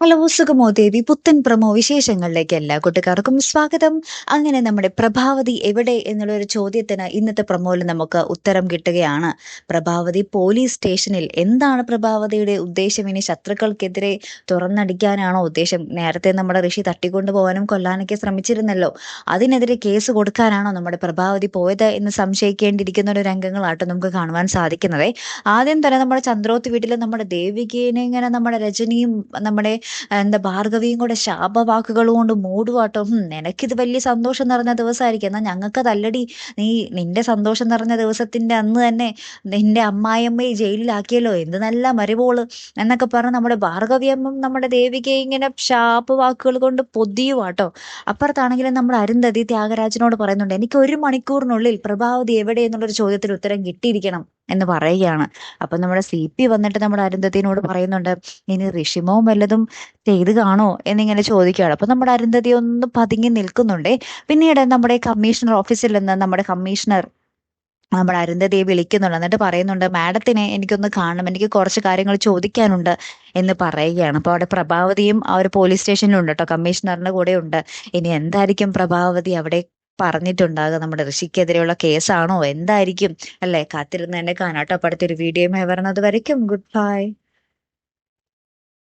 Hello സുഖമോ ദേവി പുത്തൻ promo വിശേഷങ്ങളിലേക്ക് എല്ലാ കൂട്ടുകാർക്കും സ്വാഗതം. അങ്ങനെ നമ്മുടെ പ്രഭാവതി എവിടെ എന്നുള്ള ഒരു ചോദ്യത്തിന് ഇന്നത്തെ പ്രമോയിൽ നമുക്ക് ഉത്തരം കിട്ടുകയാണ്. പ്രഭാവതി പോലീസ് സ്റ്റേഷനിൽ എന്താണ് പ്രഭാവതിയുടെ ഉദ്ദേശം? ഇനി ശത്രുക്കൾക്കെതിരെ തുറന്നടിക്കാനാണോ ഉദ്ദേശം? നേരത്തെ നമ്മുടെ ഋഷി തട്ടിക്കൊണ്ടു പോകാനും കൊല്ലാനൊക്കെ ശ്രമിച്ചിരുന്നല്ലോ. അതിനെതിരെ കേസ് കൊടുക്കാനാണോ നമ്മുടെ പ്രഭാവതി പോയത് എന്ന് സംശയിക്കേണ്ടിയിരിക്കുന്ന ഒരു രംഗങ്ങളാട്ടോ നമുക്ക് കാണുവാൻ സാധിക്കുന്നത്. ആദ്യം തന്നെ നമ്മുടെ ചന്ദ്രോത്ത് വീട്ടിൽ നമ്മുടെ ദേവികേനെ ഇങ്ങനെ നമ്മുടെ രജനിയും നമ്മുടെ എന്താ ഭാർഗവിയും കൂടെ ശാപവാക്കുകൾ കൊണ്ട് മൂടുവാട്ടോ. നിനക്കിത് വലിയ സന്തോഷം നിറഞ്ഞ ദിവസമായിരിക്കും. എന്നാൽ ഞങ്ങൾക്ക് തല്ലടി നീ നിന്റെ സന്തോഷം നിറഞ്ഞ ദിവസത്തിന്റെ അന്ന് തന്നെ നിന്റെ അമ്മായിയമ്മയെ ജയിലിലാക്കിയല്ലോ. എന്ത് നല്ല മരുവോൾ എന്നൊക്കെ പറഞ്ഞ് നമ്മുടെ ഭാർഗവിയമ്മ നമ്മുടെ ദേവികയെ ഇങ്ങനെ ശാപ വാക്കുകൾ കൊണ്ട് പൊതിയുവാട്ടോ. അപ്പുറത്താണെങ്കിലും നമ്മുടെ അരുന്ധതി ത്യാഗരാജനോട് പറയുന്നുണ്ട് എനിക്ക് ഒരു മണിക്കൂറിനുള്ളിൽ പ്രഭാവതി എവിടെ? എന്നുള്ളൊരു ചോദ്യത്തിന് ഉത്തരം കിട്ടിയിരിക്കണം. എന്ന് പറയുകയാണ്. അപ്പൊ നമ്മുടെ സി പി വന്നിട്ട് നമ്മുടെ അരുന്ധതിനോട് പറയുന്നുണ്ട് ഇനി ഋഷിമോ വല്ലതും ചെയ്ത് കാണോ? എന്നിങ്ങനെ ചോദിക്കുകയാണ്. അപ്പൊ നമ്മുടെ അരുന്ധതി ഒന്ന് പതുങ്ങി നിൽക്കുന്നുണ്ടേ. പിന്നീട് നമ്മുടെ കമ്മീഷണർ ഓഫീസിൽ നിന്ന് നമ്മുടെ കമ്മീഷണർ നമ്മുടെ അരുന്ധതിയെ വിളിക്കുന്നുണ്ട്. എന്നിട്ട് പറയുന്നുണ്ട് മാഡത്തിനെ എനിക്കൊന്ന് കാണണം. എനിക്ക് കുറച്ച് കാര്യങ്ങൾ ചോദിക്കാനുണ്ട് എന്ന് പറയുകയാണ്. അപ്പോൾ അവിടെ പ്രഭാവതിയും ആ ഒരു പോലീസ് സ്റ്റേഷനിലുണ്ട് കേട്ടോ. കമ്മീഷണറിന്റെ കൂടെ ഉണ്ട് ഇനി എന്തായിരിക്കും പ്രഭാവതി അവിടെ പറഞ്ഞിട്ടുണ്ടാകുക. നമ്മുടെ ഋഷിക്കെതിരെയുള്ള കേസാണോ? എന്തായിരിക്കും? അല്ലെ? കാത്തിരുന്ന് എന്നെ കാണാട്ടോ. അടുത്തൊരു വീഡിയോ വരുന്നത് വരയ്ക്കും. Good bye